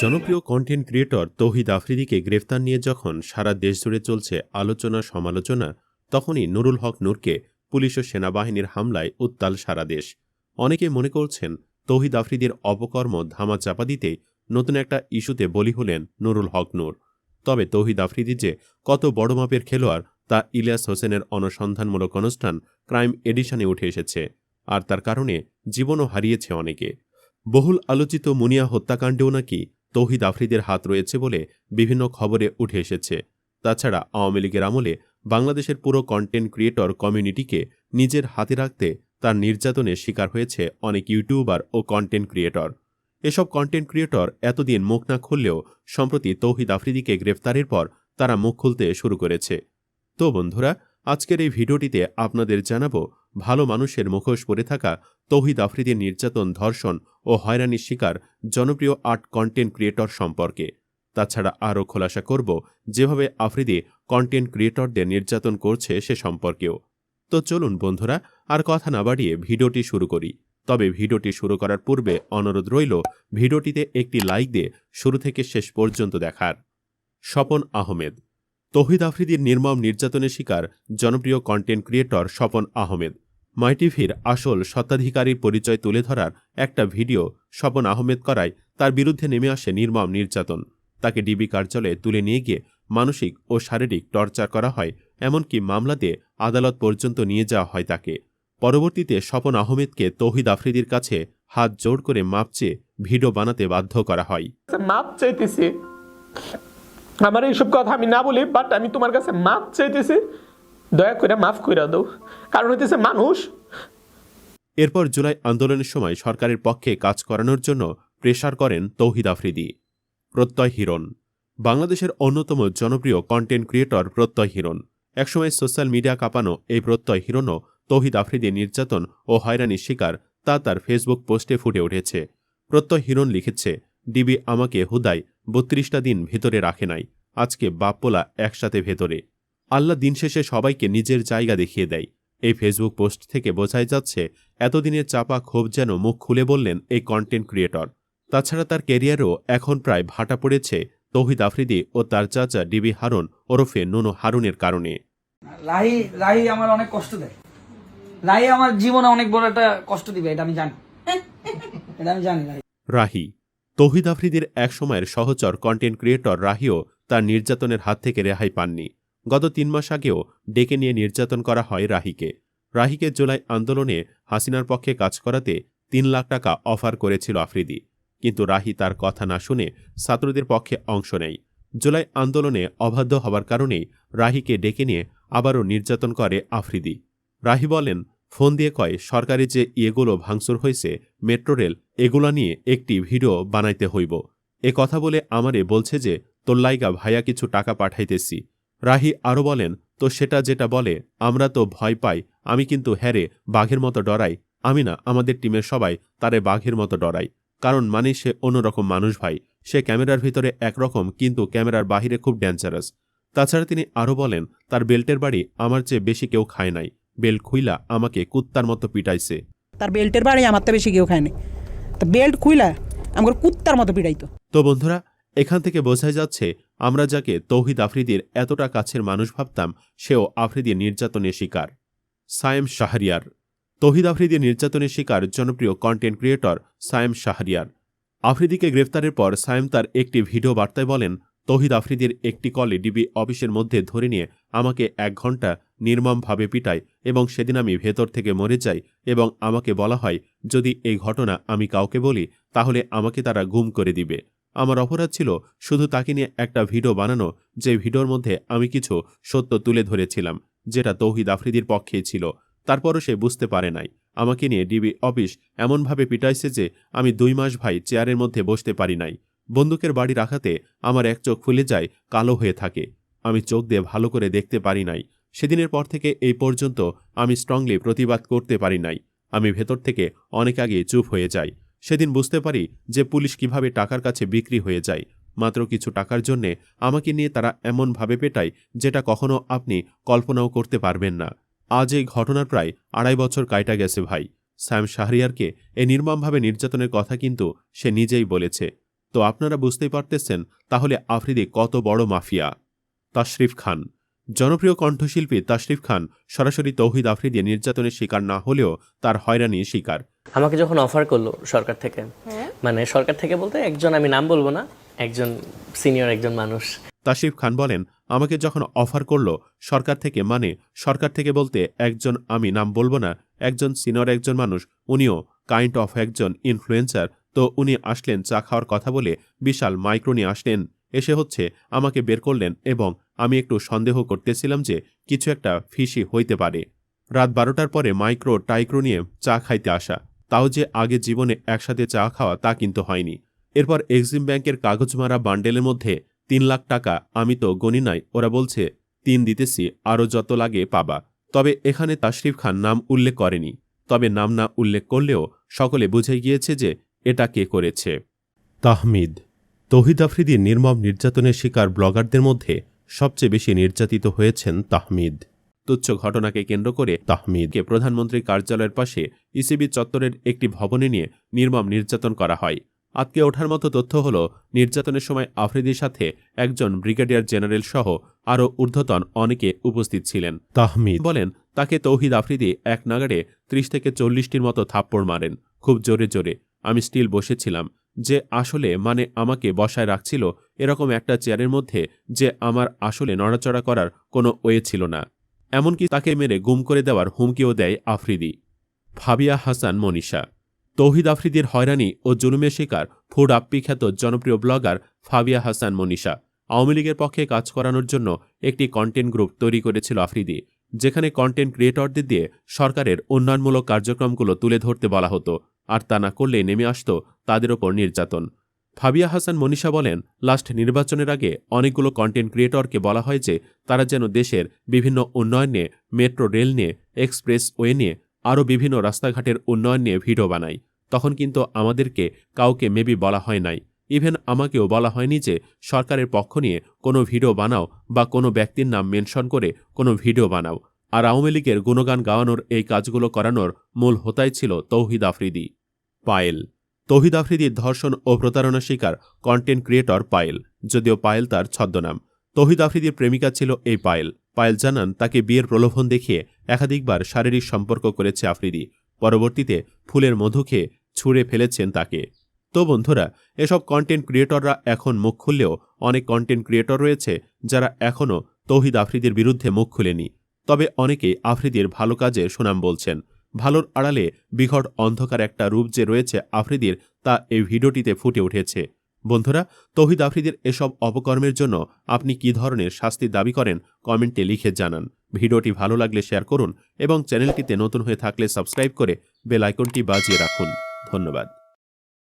জনপ্রিয় content creator তৌহিদ আফ্রিদিকে গ্রেফতার নিয়ে যখন সারা দেশ জুড়ে চলছে আলোচনা সমালোচনা, তখনই নুরুল হক নূরকে পুলিশ ও সেনাবাহিনীর হামলায় উত্তাল সারা দেশ। অনেকে মনে করছেন তৌহিদ আফ্রিদির অপকর্ম ধামা চাপা দিতে নতুন একটা ইস্যুতে বলি হলেন নুরুল হক নূর। তবে তৌহিদ আফ্রিদি যে কত বড় মাপের খেলোয়াড়, তা ইলিয়াস হোসেনের অনুসন্ধানমূলক অনুষ্ঠান ক্রাইম এডিশনে উঠে এসেছে। আর তার কারণে জীবনও হারিয়েছে অনেকে। বহুল আলোচিত মুনিয়া হত্যাকাণ্ডেও নাকি তৌহিদ আফ্রিদের হাত রয়েছে বলে বিভিন্ন খবরে উঠে এসেছে। তাছাড়া আওয়ামী লীগের আমলে বাংলাদেশের পুরো কন্টেন্ট ক্রিয়েটর কমিউনিটিকে নিজের হাতে রাখতে তার নির্যাতনের শিকার হয়েছে অনেক ইউটিউবার ও কন্টেন্ট ক্রিয়েটর এসব কন্টেন্ট ক্রিয়েটর এতদিন মুখ না খুললেও সম্প্রতি তৌহিদ আফ্রিদিকে গ্রেফতারের পর তারা মুখ খুলতে শুরু করেছে। তো বন্ধুরা আজকের এই ভিডিওটিতে আপনাদের জানাব, ভালো মানুষের মুখোশ পরে থাকা তৌহিদ আফ্রিদির নির্যাতন, ধর্ষণ ও হয়রানির শিকার জনপ্রিয় আর্ট কন্টেন্ট ক্রিয়েটর সম্পর্কে। তাছাড়া আরও খোলাসা করব যেভাবে আফ্রিদি কন্টেন্ট ক্রিয়েটরদের নির্যাতন করছে সে সম্পর্কেও। তো চলুন বন্ধুরা, আর কথা না বাড়িয়ে ভিডিওটি শুরু করি। তবে ভিডিওটি শুরু করার পূর্বে অনুরোধ রইল, ভিডিওটিতে একটি লাইক দিয়ে শুরু থেকে শেষ পর্যন্ত দেখার। স্বপন আহমেদ তৌহিদ আফ্রিদির নির্মম নির্যাতনের শিকার জনপ্রিয় কন্টেন্ট ক্রিয়েটর স্বপন আহমেদ। মাইটিভির আসল স্বত্বাধিকারীর পরিচয় তুলে ধরার একটা ভিডিও স্বপন আহমেদ করায় তার বিরুদ্ধে নেমে আসে নির্মম নির্যাতন। তাকে ডিবি কার্যালয়ে তুলে নিয়ে গিয়ে মানসিক ও শারীরিক টর্চার করা হয়, এমনকি মামলাতে আদালত পর্যন্ত নিয়ে যাওয়া হয় তাকে। পরবর্তীতে স্বপন আহমেদকে তৌহিদ আফ্রিদির কাছে হাত জোড় করে মাপ চেয়ে ভিডিও বানাতে বাধ্য করা হয়। আমার এইসব কথা আমি না বলি বাট আমি তোমার কাছে মাপ চাইতেছি। দয়া করে মাফ করে দাও। কারণ হইতেছে মানুষ। এরপর জুলাই আন্দোলনের সময় সরকারের পক্ষে কাজ করানোর জন্য প্রেশার করেন তৌহিদ আফ্রিদি, প্রত্যয় হিরণ। বাংলাদেশের অন্যতম জনপ্রিয় কন্টেন্ট ক্রিয়েটর প্রত্যয় হিরণ। একসময় সোশ্যাল মিডিয়া কাঁপানো এই প্রত্যয় হিরণও তৌহিদ আফ্রিদি নির্যাতন ও হয়রানির শিকার, তা তার ফেসবুক পোস্টে ফুটে উঠেছে। প্রত্যয় হিরণ লিখেছে, ডিবি আমাকে হুদাই বত্রিশটা দিন ভেতরে রাখে নাই। আজকে বাপ্পোলা একসাথে ভেতরে। আল্লাহ দিন শেষে সবাইকে নিজের জায়গা দেখিয়ে দেয়। এই ফেসবুক পোস্ট থেকে বোঝাই যাচ্ছে এতদিনের চাপা ক্ষোভ যেন মুখ খুলে বললেন এই কন্টেন্ট ক্রিয়েটর তাছাড়া তার ক্যারিয়ারও এখন প্রায় ভাটা পড়েছে তৌহিদ আফ্রিদি ও তার চাচা ডিবি হারুন ওরফে নুনু হারুনের কারণে। রাহি রাহি আমার অনেক কষ্ট দেয়। রাহি আমার জীবনে অনেক বড় একটা কষ্ট দিবে এটা আমি জানি। এটা আমি জানি রাহি তৌহিদ আফ্রিদির একসময়ের সহচর কন্টেন্ট ক্রিয়েটর রাহিও তার নির্যাতনের হাত থেকে রেহাই পাননি। গত তিন মাস আগেও ডেকে নিয়ে নির্যাতন করা হয় রাহিকে। রাহিকে জুলাই আন্দোলনে হাসিনার পক্ষে কাজ করাতে তিন লাখ টাকা অফার করেছিল আফ্রিদি। কিন্তু রাহি তার কথা না শুনে ছাত্রদের পক্ষে অংশ নেয়। জুলাই আন্দোলনে অবাধ্য হবার কারণেই রাহিকে ডেকে নিয়ে আবারও নির্যাতন করে আফ্রিদি। রাহি বলেন ফোন দিয়ে কয়, সরকারি যে ইয়েগুলো ভাঙচুর হয়েছে, মেট্রো রেল, এগুলা নিয়ে একটি ভিডিও বানাইতে হইব। এ কথা বলে আমারে বলছে যে, তোর লাইগা ভাইয়া কিছু টাকা পাঠাইতেছি। রাহি আরও বলেন, তো সেটা যেটা বলে, আমরা তো ভয় পাই, আমি কিন্তু হ্যারে বাঘের মতো ডরাই, আমি না, আমাদের টিমের সবাই তারে বাঘের মতো ডরাই। কারণ মানে সে অন্যরকম মানুষ ভাই, সে ক্যামেরার ভিতরে একরকম, কিন্তু ক্যামেরার বাহিরে খুব ডেঞ্জারাস তাছাড়া তিনি আরও বলেন, তার বেল্টের বাড়ি আমার চেয়ে বেশি কেউ খায় নাই। বেল্ট খুইলা আমাকে কুত্তার মতো পিটাইছে। তার বেল্টের বাড়ি আমার তো বেশি কেউ খায়নি তো বেল্ট খুইলা আমার কুত্তার মতো পিড়াইতো তো বন্ধুরা এখান থেকে বোঝাই যাচ্ছে আমরা যাকে তৌহিদ আফ্রিদির এতটা কাছের মানুষ ভাবতাম সেও আফ্রিদির নির্যাতনের শিকার। সায়েম শাহরিয়ার। তৌহিদ আফ্রিদির নির্যাতনের শিকার জনপ্রিয় কন্টেন্ট ক্রিয়েটর সায়েম শাহরিয়ার। আফ্রিদিকে গ্রেফতারের পর সায়েম তার একটি ভিডিও বার্তায় বলেন তৌহিদ আফ্রিদির একটি কলে ডিবি অফিসের মধ্যে ধরে নিয়ে আমাকে এক ঘণ্টা নির্মমভাবে পিটায় এবং সেদিন আমি ভেতর থেকে মরে যাই এবং আমাকে বলা হয়, যদি এই ঘটনা আমি কাউকে বলি, তাহলে আমাকে তারা গুম করে দিবে। আমার অপরাধ ছিল শুধু তাকে নিয়ে একটা ভিডিও বানানো, যে ভিডিওর মধ্যে আমি কিছু সত্য তুলে ধরেছিলাম, যেটা তৌহিদ আফ্রিদির পক্ষেই ছিল। তারপরও সে বুঝতে পারে নাই। আমাকে নিয়ে ডিবি অফিস এমনভাবে পিটাইছে যে আমি দুই মাস ভাই চেয়ারের মধ্যে বসতে পারি নাই। বন্দুকের বাড়ি রাখাতে আমার এক চোখ ফুলে যায়, কালো হয়ে থাকে। আমি চোখ দিয়ে ভালো করে দেখতে পারি নাই। সেদিনের পর থেকে এই পর্যন্ত আমি স্ট্রংলি প্রতিবাদ করতে পারি নাই। আমি ভেতর থেকে অনেক আগে চুপ হয়ে যাই। সেদিন বুঝতে পারি যে পুলিশ কীভাবে টাকার কাছে বিক্রি হয়ে যায়। মাত্র কিছু টাকার জন্যে আমাকে নিয়ে তারা এমনভাবে পেটায় যেটা কখনো আপনি কল্পনাও করতে পারবেন না। আজ এই ঘটনার প্রায় আড়াই বছর কাইটা গেছে ভাই। স্যাম শাহরিয়ারকে এই নির্মমভাবে নির্যাতনের কথা কিন্তু সে নিজেই বলেছে। তো আপনারা বুঝতেই পারতেছেন তাহলে আফ্রিদি কত বড় মাফিয়া। তাশরিফ খান জনপ্রিয় কণ্ঠশিল্পী তাশরিফ খান সরাসরি তৌহিদ আফ্রিদি নির্যাতনের শিকার না হলেও তার হয়রানি শিকার। আমাকে যখন অফার করল সরকার থেকে মানে সরকার থেকে বলতে একজন আমি নাম বলব না একজন সিনিয়র একজন মানুষ। তাশরিফ খান বলেন আমাকে যখন অফার করল সরকার থেকে মানে সরকার থেকে বলতে একজন আমি নাম বলব না একজন সিনিয়র একজন মানুষ উনিও কাইন্ড অফ একজন ইনফ্লুয়েন্সার তো উনি আসলেন চা খাওয়ার কথা বলে বিশাল মাইক্রো নিয়ে আসলেন। এসে হচ্ছে আমাকে বের করলেন এবং আমি একটু সন্দেহ করতেছিলাম যে কিছু একটা ফিসি হইতে পারে। রাত বারোটার পরে মাইক্রো টাইক্রো নিয়ে চা খাইতে আসা। তাও যে আগে জীবনে একসাথে চা খাওয়া তা কিন্তু হয়নি। এরপর এক্সিম ব্যাংকের কাগজ মারা বান্ডেলের মধ্যে তিন লাখ টাকা আমি তো গণি নাই, ওরা বলছে, তিন দিতেছি আরও যত লাগে পাবা। তবে এখানে তাশরিফ খান নাম উল্লেখ করেনি। তবে নাম না উল্লেখ করলেও সকলে বুঝে গিয়েছে যে এটা কে করেছে। তাহমিদ। তহিদ আফ্রিদির নির্মম নির্যাতনের শিকার ব্লগারদের মধ্যে সবচেয়ে বেশি নির্যাতিত হয়েছেন তাহমিদ। তুচ্ছ ঘটনাকে কেন্দ্র করে তাহমিদকে প্রধানমন্ত্রীর কার্যালয়ের পাশে ইসিবি চত্বরের একটি ভবনে নিয়ে নির্মম নির্যাতন করা হয়। আজকে ওঠার মতো তথ্য হল নির্যাতনের সময় আফ্রিদির সাথে একজন ব্রিগেডিয়ার জেনারেল সহ আরও ঊর্ধ্বতন অনেকে উপস্থিত ছিলেন। তাহমিদ বলেন তাকে তৌহিদ আফ্রিদি এক নাগাড়ে ত্রিশ থেকে চল্লিশটির মতো থাপ্পড় মারেন। খুব জোরে জোরে। আমি স্টিল বসেছিলাম। যে আসলে মানে আমাকে বসায় রাখছিল এরকম একটা চেয়ারের মধ্যে যে আমার আসলে নড়াচড়া করার কোনো ওয়ে ছিল না। এমনকি তাকে মেরে গুম করে দেওয়ার হুমকিও দেয় আফ্রিদি। ফাবিয়া হাসান, মনীষা। তৌহিদ আফ্রিদির হয়রানি ও জুলুমের শিকার, ফুড আপ্পি খ্যাত জনপ্রিয় ব্লগার ফাবিয়া হাসান, মনীষা। আওয়ামী লীগের পক্ষে কাজ করানোর জন্য একটি কন্টেন্ট গ্রুপ তৈরি করেছিল আফ্রিদি, যেখানে কন্টেন্ট ক্রিয়েটরদের দিয়ে সরকারের উন্নয়নমূলক কার্যক্রমগুলো তুলে ধরতে বলা হতো। আর তা না করলে নেমে আসত তাদের ওপর নির্যাতন। ফাবিয়া হাসান মনীষা বলেন, লাস্ট নির্বাচনের আগে অনেকগুলো কন্টেন্ট ক্রিয়েটরকে বলা হয় যে, তারা যেন দেশের বিভিন্ন উন্নয়ন নিয়ে মেট্রো রেল নিয়ে এক্সপ্রেস ওয়ে নিয়ে, আরও বিভিন্ন রাস্তাঘাটের উন্নয়ন নিয়ে ভিডিও বানায়। তখন কিন্তু আমাদেরকে কাউকে মেবি বলা হয় নাই। ইভেন আমাকেও বলা হয়নি যে, সরকারের পক্ষ নিয়ে কোনো ভিডিও বানাও বা কোনো ব্যক্তির নাম মেনশন করে কোনো ভিডিও বানাও। আর আওয়ামী লীগের গুণগান গাওয়ানোর এই কাজগুলো করানোর মূল হোতাই ছিল তৌহিদ আফ্রিদি। পায়েল। তৌহিদ আফ্রিদির ধর্ষণ ও প্রতারণা শিকার কন্টেন্ট ক্রিয়েটর পায়েল। যদিও পায়েল তার ছদ্মনাম। তৌহিদ আফ্রিদির প্রেমিকা ছিল এই পায়েল। পায়েল জানান, তাকে বিয়ের প্রলোভন দেখিয়ে একাধিকবার শারীরিক সম্পর্ক করেছে আফ্রিদি। পরবর্তীতে ফুলের মধু খেয়ে ছুঁড়ে ফেলেছেন তাকে। তো বন্ধুরা, এসব কন্টেন্ট ক্রিয়েটররা এখন মুখ খুললেও অনেক কন্টেন্ট ক্রিয়েটর রয়েছে যারা এখনও তৌহিদ আফ্রিদির বিরুদ্ধে মুখ খুলেনি। তবে অনেকেই আফ্রিদির ভালো কাজের সুনাম বলছেন। ভালোর আড়ালে বিঘট অন্ধকার একটা রূপ যে রয়েছে আফ্রিদির তা এই ভিডিওটিতে ফুটে উঠেছে। বন্ধুরা, তহিদ আফ্রিদির এসব অপকর্মের জন্য আপনি কি ধরনের শাস্তি দাবি করেন কমেন্টে লিখে জানান। ভিডিওটি ভালো লাগলে শেয়ার করুন এবং চ্যানেলটিতে নতুন হয়ে থাকলে সাবস্ক্রাইব করে বেল আইকনটি বাজিয়ে রাখুন। ধন্যবাদ।